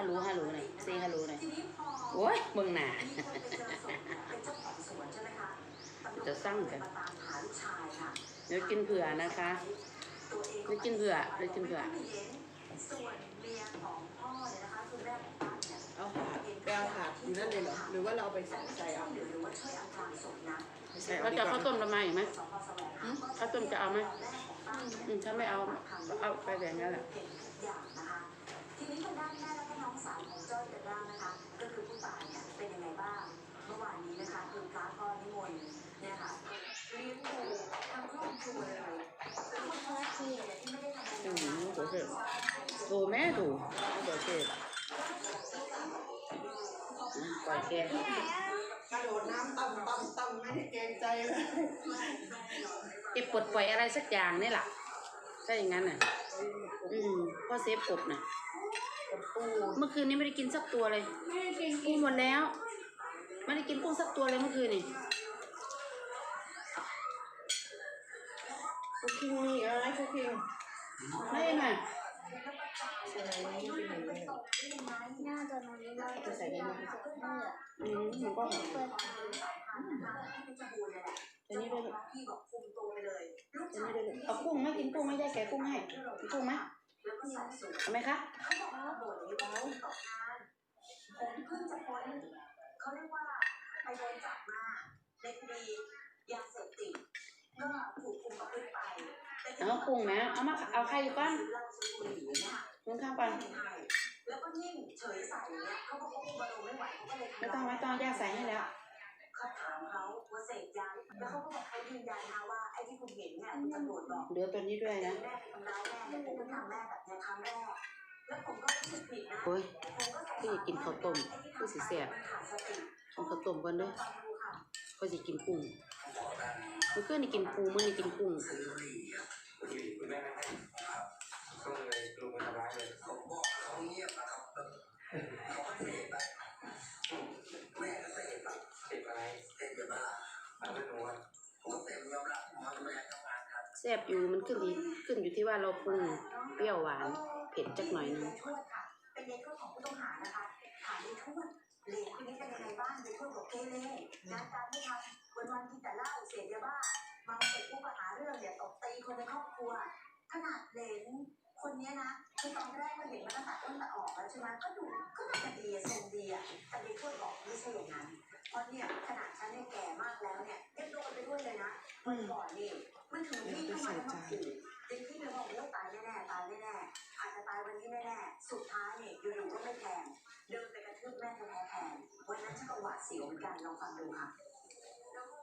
ฮัลโหลฮัลโหลหน่อยเซฮัลโหลหน่อยโอ้ยเบิ่งหน้าจะสั่งกันเดี๋ยวกินเผื่อนะคะเดี๋ยวกินเผื่อเดี๋ยวกินเผื่อส่วนเมียของพ่อเนี่ยนะคะคือแม่ของตั้นเนี่ยเอาถาดไปเอาถาดอยู่นั่นเลยเหรอ หรือว่าเราเอาไปใส่ใส่เอาหรือว่าช่วยอำพรางศพนะไปใส่แล้วจะเอาข้าวต้มทำไมอีกไหมสพแสวงหาข้าวต้มจะเอาไหมแม่ของตั้นเนี่ยอืมถ้าไม่เอา เอาไปแบบนั้นแหละเก่ง ทุกอย่างนะคะทีนี้ทางด้านแม่และก็น้องสาวของจ้อยกันบ้างนะคะ ก็คือผู้ตายเนี่ยเป็นยังไงบ้าง เมื่อวานนี้นะคะคือพระก็นิมนต์เนี่ยค่ะเลี้ยงดูทางครอบครัวเลยแล้วคนท้องที่เนี่ยที่ไม่ได้ทำอะไรอืมนะโหเสร็จถูแม่ถูโหเสร็จปล่อยแกกระโดดน้ำต่ำต่ำต่ำไม่ได้เกรงใจเลยเก็บปลดปล่อยอะไรสักอย่างนี่แหละถ้าอย่างนั้นน่ะ อืมพ่อเซฟกบน่ะ กับปูเมื่อคืนนี้ไม่ได้กินสักตัวเลยไม่ได้เกรงกินหมดแล้ว ไม่ได้กินกุ้งสักตัวเลยเมื่อคืนนี่คุกคิงมีอะไรคุกคิงไม่ได้หน่อยใส่ในนี้เป็นยังไงน่าจะนอนไม่ได้จะใส่ในนี้อืมมันก็หอมเปิดอันนี้ด้วยลูกพี่บอกคุมตัวไปเลยลูกอันชายนี้ด้วยลูกเอากุ้งไหมกินกุ้งไหมได้แกะกุ้งให้กินกุ้งไหม แล้วก็สอบสวนเอาไหมคะเขาบอกว่าบ่นนี้แล้วตกงานผมเพิ่งจะพ้นเขาเรียกว่าไปโดนจับมาในคดียาเสพติดก็ถูกคุมประพฤติไปแต่ทีเอากุ้งไหมเอามาเอาไข่ก่อนเราซื้อบุหรี่เนี่ยกินข้าวก่อนแล้วก็นิ่งเฉยใส่เนี่ยเขาบอกว่าคุมอารมณ์ไม่ไหวเขาก็เลยไม่ต้องไม่ต้องย่าใส่ให้แล้วเขาถามเขาว่าเสพยาแล้วเขาก็บอกเขา ยืนยันนะว่าไอ้ที่คุณเห็นเนี่ยตำรวจบอกเหลือตัวนี้ด้วยนะแม่ทำร้ายแม่เนี่ยผมก็ทำแม่แบบเนี้ยครั้งแรกแล้วผมก็รู้สึกผิดนะโอ้ยผมก็สงสารพี่จะกินข้าวต้มพี่สิแซ่บมันขาดสติกินข้าวต้มก่อนเด้อฟังดูค่ะก็จะกินกุ้งเมื่อคืนนี่กินปูมื้อนี่กินกุ้งบุหรี่คุณแม่ไม่ให้ครับก็เลยลงมาทำร้ายเลยผมบอกเขาเงียบนะครับเขาไม่เสพอะแม่ก็เสพอะเสพอะไรเสพยาบ้าเอาไม่รู้ว่า แซ่บอยู่มันขึ้นอีกขึ้นอยู่ที่ว่าเราปรุงเปรี้ยวหวานเผ็ดจักหน่อยนึงทวดค่ะเป็นเลขของผู้ต้องหานะคะถามในทวดเลขคนนี้เป็นยังไงบ้างในทวดบอกเกเรงานการไม่ทำวันวันๆกินแต่เหล้าเสพยาบ้าเมาเสร็จปุ๊บก็หาเรื่องเนี่ยตบตีคนในครอบครัวขนาดเลนคนนี้นะคือตอนแรกก็เห็นมาตั้งแต่ต้นแต่ออกแล้วใช่ไหมก็ดูก็น่าจะดีอะทรงดีอะแต่ในทวดบอกไม่ใช่อย่างนั้นเพราะเนี่ยขนาดฉันเนี่ยแก่มากแล้วเนี่ยยังโดนไปด้วยเลยนะวันก่อนนี่ มันถึงที่เข้ามาแล้วมาขู่จริงที่เลยบอกว่าตายแน่ๆตายแน่ๆอาจจะตายวันนี้แน่ๆสุดท้ายเนี่ยอยู่ๆก็ไม่แทงเดินไปกระทืบแม่แท้ๆแทนวันนั้นฉันก็หวาดเสียวเหมือนกันลองฟังดูค่ะ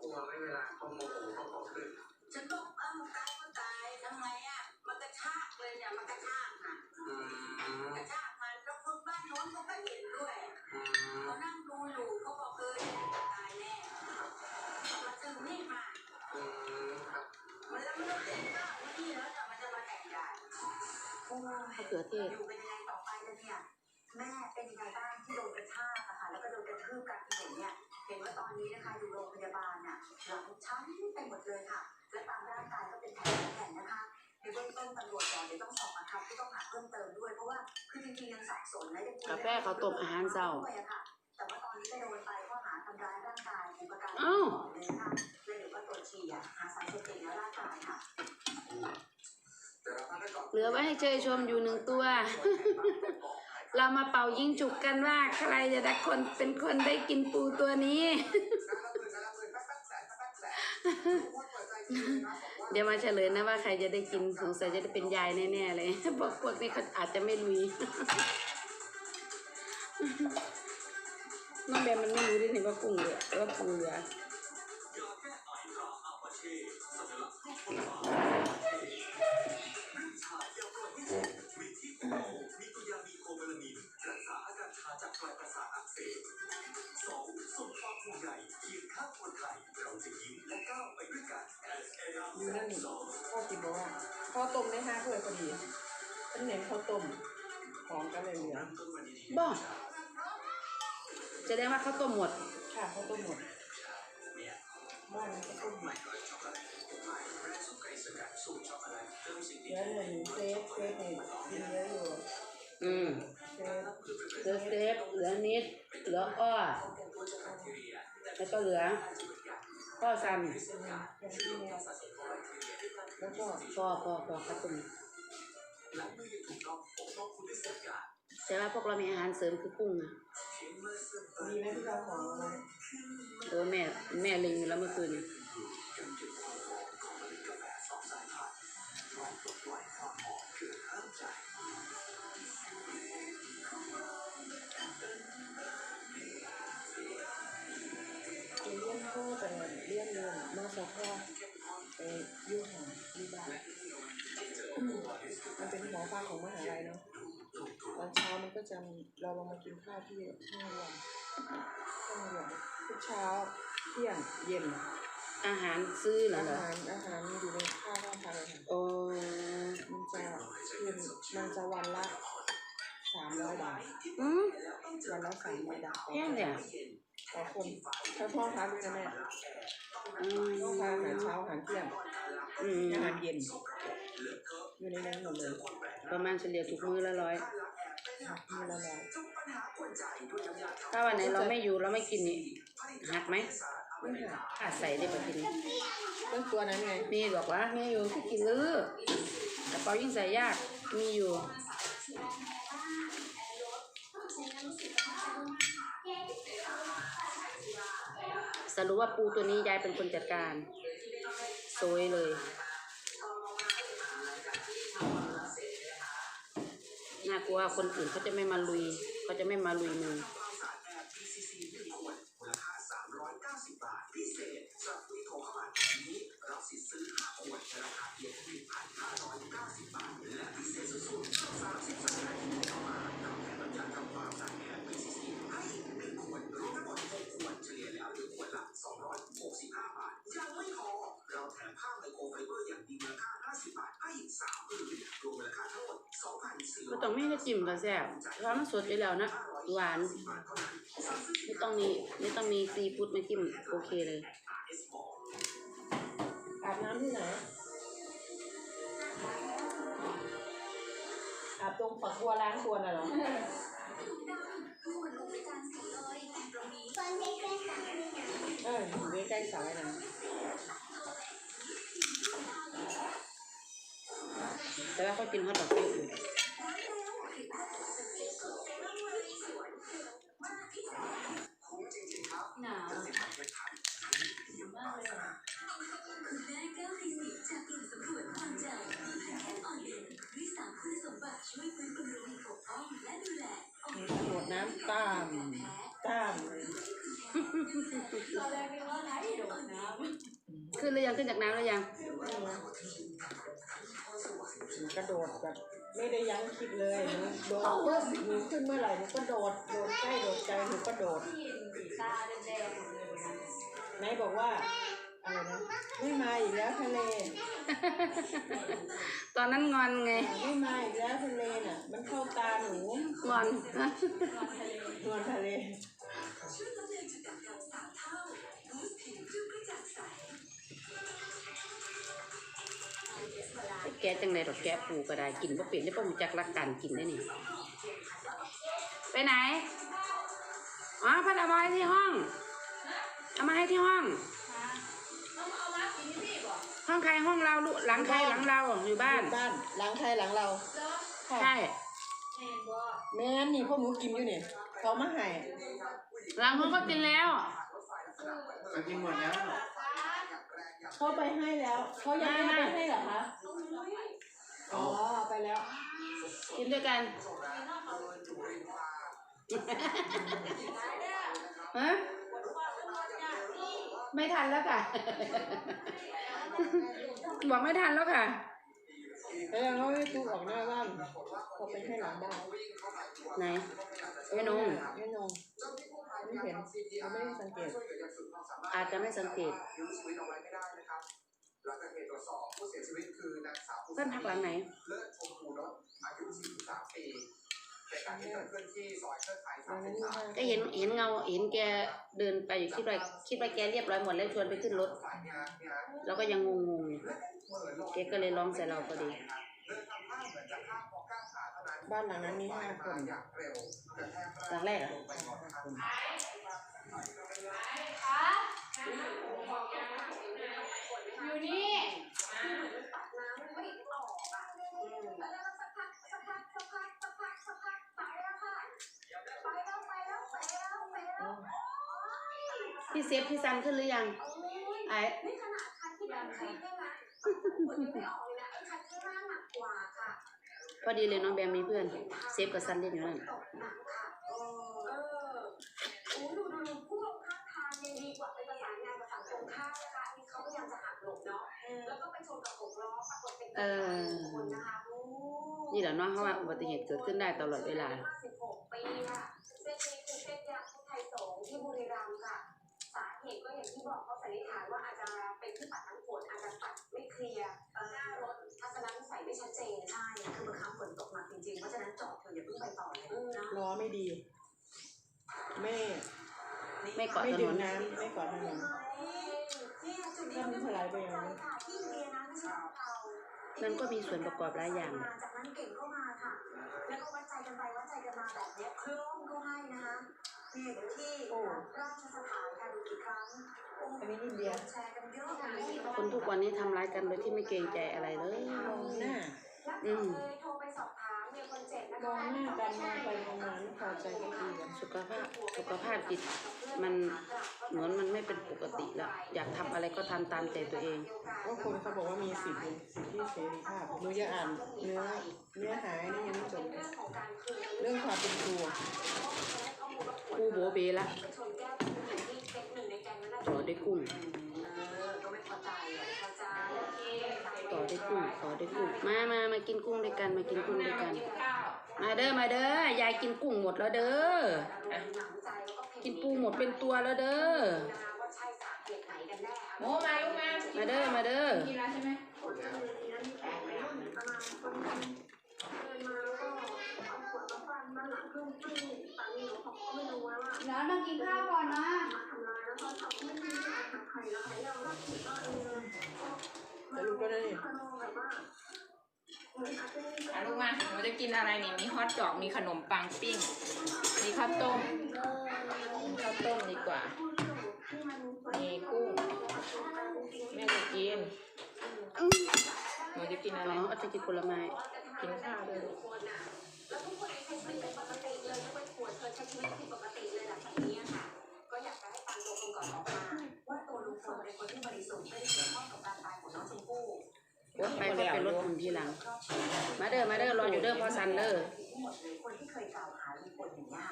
กลัวไม่เวลาเขาโมโหเขาขอขึ้นฉันบอกเอ้าตายก็ตายทำไมอะมันกระชากเลยเนี่ยมันกระชากนะอืมกระชาก ขือเทศอยู่เป็นยังไงต่อไปล่ะเนี่ยแม่เป็นยังไงบ้างที่โดนกระชากอะค่ะแล้วก็โดนกระทืบกันที่เห็นเนี่ยเห็นว่าตอนนี้นะคะอยู่โรงพยาบาลน่ะหลังช้ำไปหมดเลยค่ะ และตามร่างกายก็เป็นแผลแผ่นนะคะในเบื้องต้นตำรวจบอกเดี๋ยวต้องสอบปากคำผู้ต้องหาเพิ่มเติมด้วยเพราะว่าคือจริงๆยังสับสนและยังกาแฟข้าวต้มอาหารเช้าด้วยอะค่ะแต่ว่าตอนนี้ก็โดนไปข้อหาทำร้ายร่างกายบุพการอ้าวเลยนะคะเลยเดี๋ยวก็ตรวจฉี่อะหาสารเสพติดในร่างกายค่ะแต่ เหลือไว้ให้เชยชมอยู่หนึ่งตัว เรามาเป่ายิงจุกกันว่าใครจะได้คนเป็นคนได้กินปูตัวนี้ เดี๋ยวมาเฉลยนะว่าใครจะได้กินสงสัยจะได้เป็นยายแน่ๆเลยบอกพวกนี้เขาอาจจะไม่ลุยน้องแบมมันไม่รู้ด้วยนี่ว่ากุ้งเหลือว่าปูเหลือ ลายประสาทอักเสบสองส่งความห่วงใยเคียงข้างคนไทย เราจะยิ้มและก้าวไปด้วยกัน S A R อยู่นั่นนี่พ่อกินบอกว่าข้าวต้มในห้าถ้วยพอดีเป็นเน้นข้าวต้มหอมกันเลยเหลือ ต้นวันดีบ้า จะได้ว่าข้าวต้มหมด ค่ะข้าวต้มหมดเนี่ยบ้านนี้ข้าวต้มหมใหม่ดก็ช็อกโกแลตใหม่แบรนด์สุกไก่สกัดสูตรช็อกโกแลตเติมสิ่งเหที่ลือหนึ่งเซฟเซฟเนี่ยกินเยอะอยู่อืม เหลือเซฟ เหลือนิด เหลืออ้อ แล้วก็เหลือข้อซันแล้วก็พอพอพอครับคุณแต่ว่าพวกเรามีอาหารเสริมคือกุ้งมีไหมที่เราขอโอ้แม่แม่ลิงแล้วเมื่อคืน เลี้ยงเงินมาสักพ่อไปยุ่งหาดีบ้านมันเป็นหมอฟังของมหาลัยเนาะตอนเช้ามันก็จะมีเราลงมากินข้าวที่ห้องรวมห้องรวมทุกเช้าเที่ยงเย็นอาหารซื้อเหรออาเหรอหารอาหารอยู่ในข้าวห้องพักเลยค่ะโอ้มันจะคืนมันจะวันละสามร้อยบาทอืมวันละสามร้อยบาทต่อแย่เนี่ยต่อคนถ้าพ่อพักด้วยนะแม่ อืมพ่อพักอาหารเช้าอาหารเที่ยงอืมอาหารเย็น อยู่ในนั้นหมดเลย ประมาณเฉลี่ยทุกมื้อละร้อย มีละร้อยถ้าวันไหนเราไม่อยู่เราไม่กินนี่หักไหมไม่หักขาดใส่ได้ปะกิน เรื่องตัวนั้นไงมีบอกว่ามีอยู่ที่กินลือแต่เปายิ่งใส่ยาก มีอยู่ สรุปว่าปูตัวนี้ยายเป็นคนจัดการโซยเลยน่ากลัวคนอื่นเขาจะไม่มาลุยเขาจะไม่มาลุยมือ 2,400ก็ต้องม่ได้จิ้มกับแซ่บเพราะมันสดอยู่แล้วนะหวาน ไม่ต้องมีไม่ต้องมีซีฟู้ดมาจิ้มโอเคเลยอาบน้ำที่ไหนอาบตรงฝักบัวล้างตัวน่ะเหรอตอนเล็กๆสามเนี่ยเอออยู่ใกล้สายน้แต่ว่าเขากินฮอทดอกเยอะอยู่ ตามตามขึ้นหรือยังขึ้นจากน้ำหรือยัง กระโดดแบบไม่ได้ยั้งคิดเลยหนูโดดปุ๊บหนูขึ้นเมื่อไหร่หนูก็โดดโดดใกล้โดดไกลหนูก็โดดตาแดงๆหมดเลยนะไหนบอกว่า อะไรนะไม่มาอีกแล้วทะเลตอนนั้นงอนไง ไม่มาอีกแล้วทะเลน่ะ มันเข้าตาหนูงอนนวลทะเลช่วยลดแรงจุดด่างดำสามเท่าบูสต์ผิวดูกระจ่างใสแกจังเลยดอกแกปูก็ได้กินบ่เปลี่ยนได้ป่ะมูจักรักการกินได้นี่ ไปไหน อ๋อพัดเอามาให้ที่ห้อง เอามาให้ที่ห้อง ห้องใครห้องเราลูกหลังใครหลังเราอยู่บ้าน บ้าน หลังใครหลังเราใช่แม่นนี่พวกหนูกินอยู่นี่เขามาให้หลังห้องก็กินแล้วกินหมดแล้วเขาไปให้แล้วเขายังไม่ได้ไปให้เหรอคะอ๋อไปแล้ว กินด้วยกันฮะไม่ทันแล้วค่ะ บอกไม่ทันแล้วค่ะแล้วยังเขาให้ตู้ออกหน้าบ้านเขาไปให้หลังบ้านไหนแม่นงไม่นงไม่เห็นเขาไม่ได้สังเกต อาจจะไม่สังเกตยื้อชีวิตเอาไว้ไม่ได้นะครับหลังจากเหตุตรวจสอบผู้เสียชีวิตคือนางสาวเพื่อนพักหลังไหนเลิศชมพูน ก็เห็นเห็นเงาเห็นแกเดินไปอยู่คิดว่คิดไปแกเรียบร้อยหมดแล้วชวนไปขึ้นรถแล้วก็ยังงงงแกก็เลยร้องใส่เราพอดี บ้านหลังนั้นมีห้าคนหลังแรกอยู่นี่ พี่เซฟพี่ซันขึ้นหรือยังไอ้นี่ขนาดคันที่แบบคลิปได้ไหมผลยังไม่ออกเลยนะไอ้คันข้างล่างหนักกว่าค่ะพอดีเลยน้องแบมมีเพื่อน เซฟกับซันเล่นอยู่นั่นตกหนักค่ะเออเออโอ้ดูดูดูผู้ลงข้างทางยังดีกว่าไปประสานงานกับฝั่งตรงข้ามนะคะอันนี้เขาพยายามจะหักหลบเนาะแล้วก็ไปชนกับหกล้อปรากฏเป็นเออคนนะคะโอ้นี่แหละเนาะเพราะว่าอุบัติเหตุเกิดขึ้นได้ตลอดเวลา 56ปีค่ะเส้นนี้คือเส้นยางที่ไทยสงฆ์ที่บุรีรัมย์ค่ะ สาเหตุก็ อย่างที่บอกเขาสันนิษฐานว่าอาจจะเป็นที่ปัดน้ำฝนอาจจะปัดไม่เคลียร์เอ่อหน้ารถทัศนวิสัยไม่ชัดเจนใช่คือบางครั้งฝนตกหนักจริงๆเพราะฉะนั้นจอดเถอะอย่าเพิ่งไปต่อเลยนะล้อไม่ดีไม่ไม่เกาะไม่ถดึนงนน้ำไม่เกาะถนนเนี่ยจุดนี้ถ้ามันถลายไปอย่างนั้นค่ะที่เรียนนะไม่ใช่เรามันก็มีส่วนประกอบหลายอย่างจากนั้นเก่งเข้ามาค่ะแล้วก็วัดใจกันไปวัดใจกันมาแบบเนี้ยโคร่มก็ให้ นะคะนี่เดี๋ยวที่โอ้ราชสถานค่ะดูกี่ครั้งโอ้อันนี้อินเดียแชร์กันเยอะเลยคนทุกวันนี้ทำร้ายกันโดยที่ไม่เกรงใจอะไรเลยมองหน้าอืมเลยโทรไปสอบถามเนี่ยคนเจ็บนะมคะองหน้ากันมองไปมองมาไม่พอใจกันดีกันสุขภาพสุขภาพจิตมันเหมือนมันไม่เป็นปกติแล้วอยากทำอะไรก็ทำตามใจตัวเองก็คนเขาบอกว่ามีสิทธิ์สิทธิเสรีภาพหนูจะอ่านเนื้อเนื้อหานี่ยังไม่จบเลยเรื่องความเป็นครูกู โบเบละไปชนแก้วผู้หญิงที่เป็นหนึ่งในแก๊งนั้นนะต่อด้วยกุ้งเออก็ไม่พอใจอะไม่พอใจโอเคต่อด้วยกุ้งต่อด้วยกุ้งมามามากินกุ้งด้วยกัน มากินกุ้งด้วยกัน มาเด้อมาเด้อยายกินกุ้งหมดแล้วเด้อกินปูหมดเป็นตัวแล้วเด้อว่าใช่สาเหตุไหนกันแน่โมมาลูกมามาเด้อมาเด้อกินแล้วใช่ไหม อนมากินข้าวก่อนนะแล้วลูกก็ได้อะลูกมาหนูจะกินอะไรนี่มีฮอทดอกมีขนมปังปิ้ง มีข้าวต้มข้าวต้มดีกว่า มีกุ้งแม่จะกินหนูจะกินอะไร อ๋อเอาจะกินผลไม้ กินข้าวด้วย อยากจะให้ฟังตัวคนก่อนออกมาว่าตัวลุงพลเป็นคนที่บริสุทธิ์ไม่ได้เกี่ยวข้องกับการตายของน้องชมพู่ไปก็เป็นรถหุ่นทีหลัง มาเด้อมาเด้อรออยู่เด้อพอซันเด้อทั้งหมดคนที่เคยกล่าวหาลุงพลอย่างเงี้ย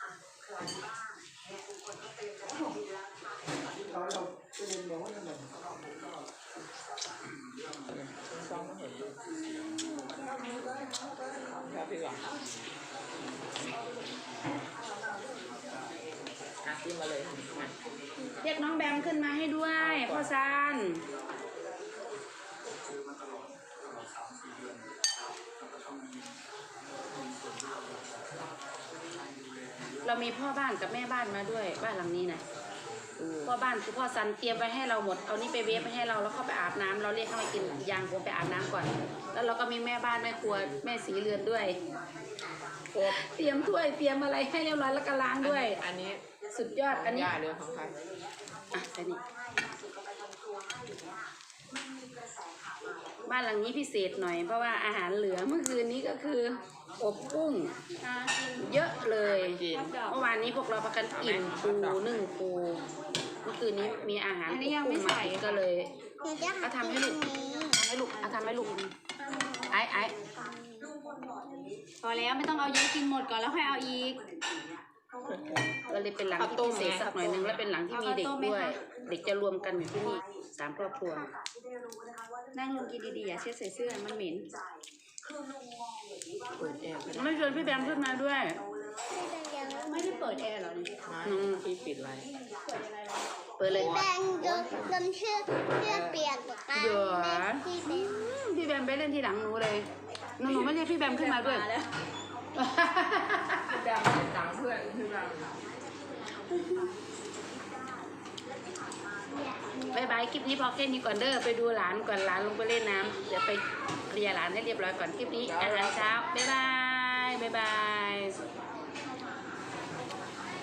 อะใครบ้างเนี่ยลุงพลก็เตรียมจะได้ดีแล้วค่เราเราจะเรียนรู้ว่าทำไมซองมเห็นครับพี่หวัง อะกินมาเลยมาเรียกน้องแบมขึ้นมาให้ด้วยพ่อซันเรามีพ่อบ้านกับแม่บ้านมาด้วยบ้านหลังนี้นะพ่อบ้านคือพ่อซันเตรียมไว้ให้เราหมด เอานี่ไปเวฟไปให้เราแล้วเข้าไปอาบน้ำเราเรียกเข้ามากินยางผมไปอาบน้ำก่อน แล้วเราก็มีแม่บ้านแม่ครัวแม่สีเรือนด้วย เตรียมถ้วยเตรียมอะไรให้เรียบร้อยแล้วก็ล้างด้วย อันนี้ สุดยอด อันนี้ย่าเรือของใครอะใส่นี่ให้มาสิก็ไปทำครัวให้อย่างเงี้ยมันมีกระแสข่าวมาแบบบ้านหลังนี้พิเศษหน่อยเพราะว่าอาหารเหลือเมื่อคืนนี้ก็คืออบกุ้ง เยอะเลยกินเมื่อวานนี้พวกเราพากันอิ่มปูนึ่งปูเมื่อคืนนี้มีอาหารอันนี้ยังไม่กุ้งใส่มาอีกก็เลยเดี๋ยวจะหาเอาทำให้ลูกทำให้ลูกเอาทำให้ลูกไอ้ไอ้พอแล้วไม่ต้องเอาเยอะกินหมดก่อนแล้วค่อยเอาอีก ก็เลยเป็นหลังที่พิเศษสักหน่อยนึงแล้วเป็นหลังที่มีเด็กด้วย เด็กจะรวมกันอยู่ที่นี่สามครอบครัวที่ได้รู้นะคะว่านั่งลงกินดีๆอย่าเช็ดใส่เสื้อมันเหม็นใจคือลุงมองอย่างนี้ว่าเปิดแอร์ก็ได้ไม่ชวนพี่แบมขึ้นมาด้วย ไม่ได้เปิดแอร์เหรอเนี่ยไม่พี่ปิดไว้เปิดเลยแบงจนจนเชือกเชือกเปียกกับการเดี๋ยวที่เป็นพี่แบมไปเล่นที่หลังหนูเลยหนูหนูไม่เรียกพี่แบมขึ้นมาด้วยพี่ดำตั งเพื่อนพี่ดำบายบายคลิปนี้พอแค่นี้ก่อนเด้อไปดูหลานก่อนหลานลงไปเล่นน้ำเดี๋ยวไปเคลียร์หลานให้เรียบร้อยก่อนคลิปนี้อาหารเช้าบายบายบายบาย